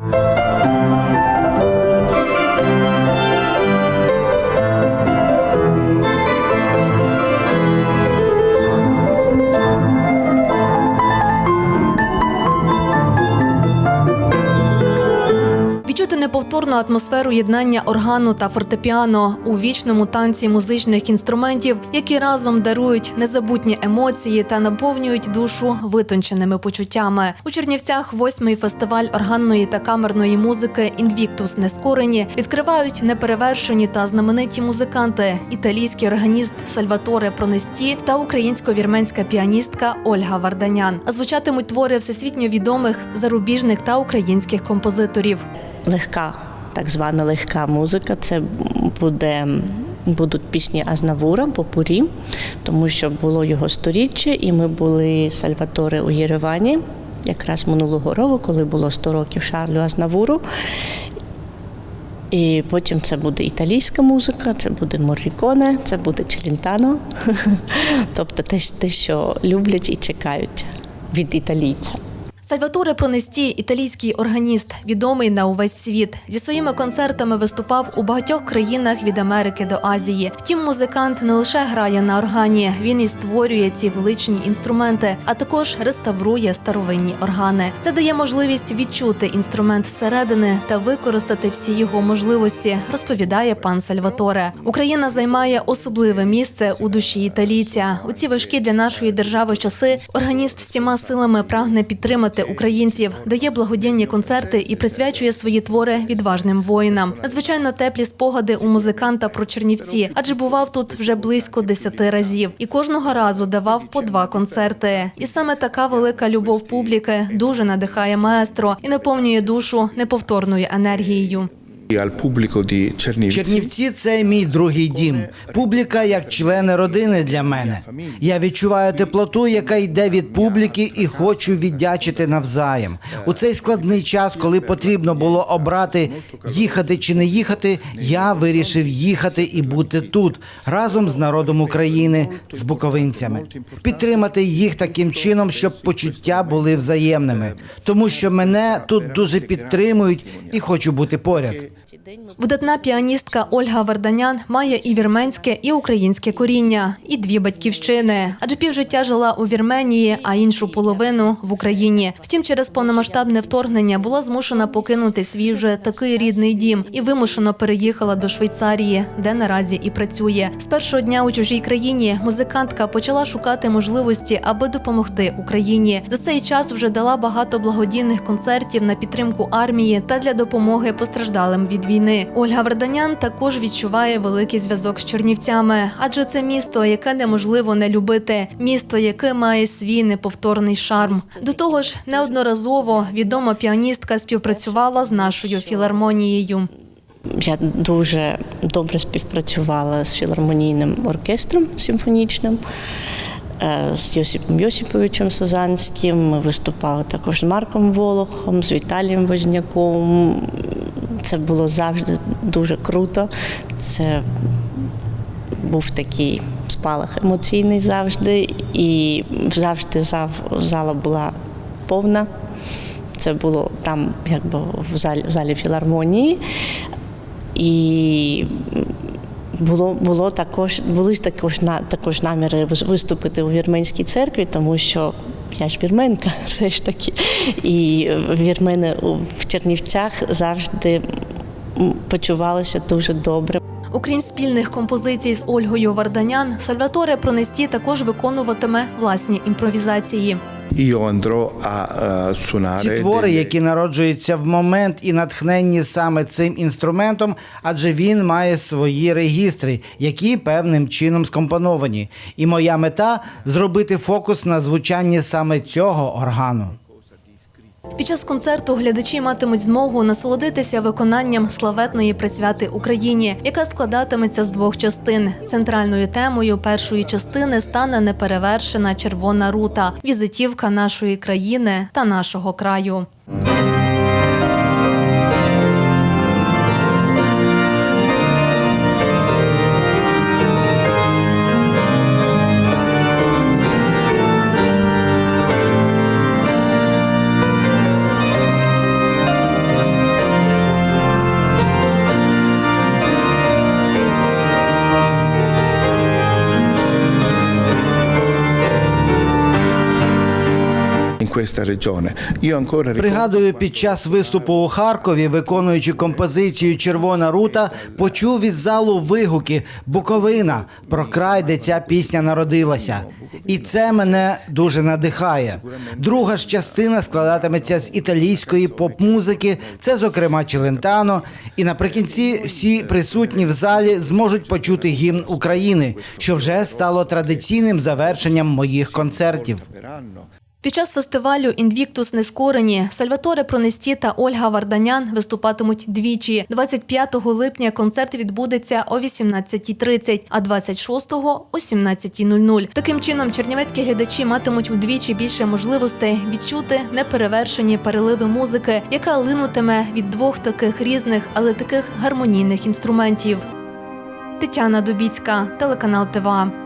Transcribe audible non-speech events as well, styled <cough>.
Відчути неповторну атмосферу єднання органу та фортепіано у вічному танці музичних інструментів, які разом дарують незабутні емоції та наповнюють душу витонченими почуттями. У Чернівцях восьмий фестиваль органної та камерної музики Інвіктус Нескорені відкривають неперевершені та знамениті музиканти, італійський органіст Сальваторе Пронесті та українсько-вірменська піаністка Ольга Варданян. Звучатимуть твори всесвітньо відомих зарубіжних та українських композиторів. Легка, так звана легка музика. Це буде. Будуть пісні Азнавура Попурі, тому що було його сторіччя, і ми були Сальваторе у Єревані якраз минулого року, коли було 100 років Шарлю Азнавуру. І потім це буде італійська музика, це буде Морріконе, це буде Челінтано. <laughs> Тобто те, що люблять і чекають від італійця. Сальваторе Пронесті, італійський органіст, відомий на увесь світ. Зі своїми концертами виступав у багатьох країнах від Америки до Азії. Втім, музикант не лише грає на органі, він і створює ці величні інструменти, а також реставрує старовинні органи. Це дає можливість відчути інструмент зсередини та використати всі його можливості, розповідає пан Сальваторе. Україна займає особливе місце у душі італійця. У ці важкі для нашої держави часи органіст всіма силами прагне підтримати українців, дає благодійні концерти і присвячує свої твори відважним воїнам. Звичайно, теплі спогади у музиканта про Чернівці, адже бував тут вже близько десяти разів, і кожного разу давав по два концерти. І саме така велика любов публіки дуже надихає маестро і наповнює душу неповторною енергією. Чернівці це мій другий дім. Публіка як члени родини для мене. Я відчуваю теплоту, яка йде від публіки, і хочу віддячити навзаєм. У цей складний час, коли потрібно було обрати їхати чи не їхати, я вирішив їхати і бути тут разом з народом України, з буковинцями, підтримати їх таким чином, щоб почуття були взаємними, тому що мене тут дуже підтримують і хочу бути поряд. Видатна піаністка Ольга Варданян має і вірменське, і українське коріння, і дві батьківщини. Адже півжиття жила у Вірменії, а іншу половину в Україні. Втім, через повномасштабне вторгнення була змушена покинути свій вже такий рідний дім і вимушено переїхала до Швейцарії, де наразі і працює. З першого дня у чужій країні музикантка почала шукати можливості, аби допомогти Україні. За цей час вже дала багато благодійних концертів на підтримку армії та для допомоги постраждалим від війни. Ольга Варданян також відчуває великий зв'язок з Чернівцями, адже це місто, яке неможливо не любити, місто, яке має свій неповторний шарм. До того ж, неодноразово відома піаністка співпрацювала з нашою філармонією. Я дуже добре співпрацювала з філармонійним оркестром симфонічним, е, з Йосипом Йосиповичем Сазанським. Ми виступали також з Марком Волохом, з Віталієм Возняком. Це було завжди дуже круто. Це був такий спалах емоційний завжди, і завжди зав- зала була повна. Це було там, якби в залі, в залі філармонії. І було, було також, були також, на, також наміри виступити у вірменській церкві, тому що я ж вірменка <laughs> все ж таки. І вірмени в Чернівцях завжди м, почувалися дуже добре. Окрім спільних композицій з Ольгою Варданян, Сальваторе Пронесті також виконуватиме власні імпровізації. Suonare Ці твори, які народжуються в момент і натхненні саме цим інструментом, адже він має свої регістри, які певним чином скомпоновані. І моя мета зробити фокус на звучанні саме цього органу. Під час концерту глядачі матимуть змогу насолодитися виконанням славетної присвяти Україні, яка складатиметься з двох частин. Центральною темою першої частини стане неперевершена червона рута, візитівка нашої країни та нашого краю. Questa regione. Io ancora Пригадую, під час виступу у Харкові, виконуючи композицію Червона рута, почув із залу вигуки Буковина про край, де ця пісня народилася. І це мене дуже надихає. Друга ж частина складатиметься з італійської поп-музики, це, зокрема, Челентано. І наприкінці всі присутні в залі зможуть почути гімн України, що вже стало традиційним завершенням моїх концертів. Під час фестивалю Інвіктус Нескорені Сальваторе Пронесті та Ольга Варданян виступатимуть двічі. 25 липня концерт відбудеться о 18.30, а 26-го – о 17.00. Таким чином, чернівецькі глядачі матимуть удвічі більше можливостей відчути неперевершені переливи музики, яка линутиме від двох таких різних, але таких гармонійних інструментів. Тетяна Дубіцька, телеканал ТВА.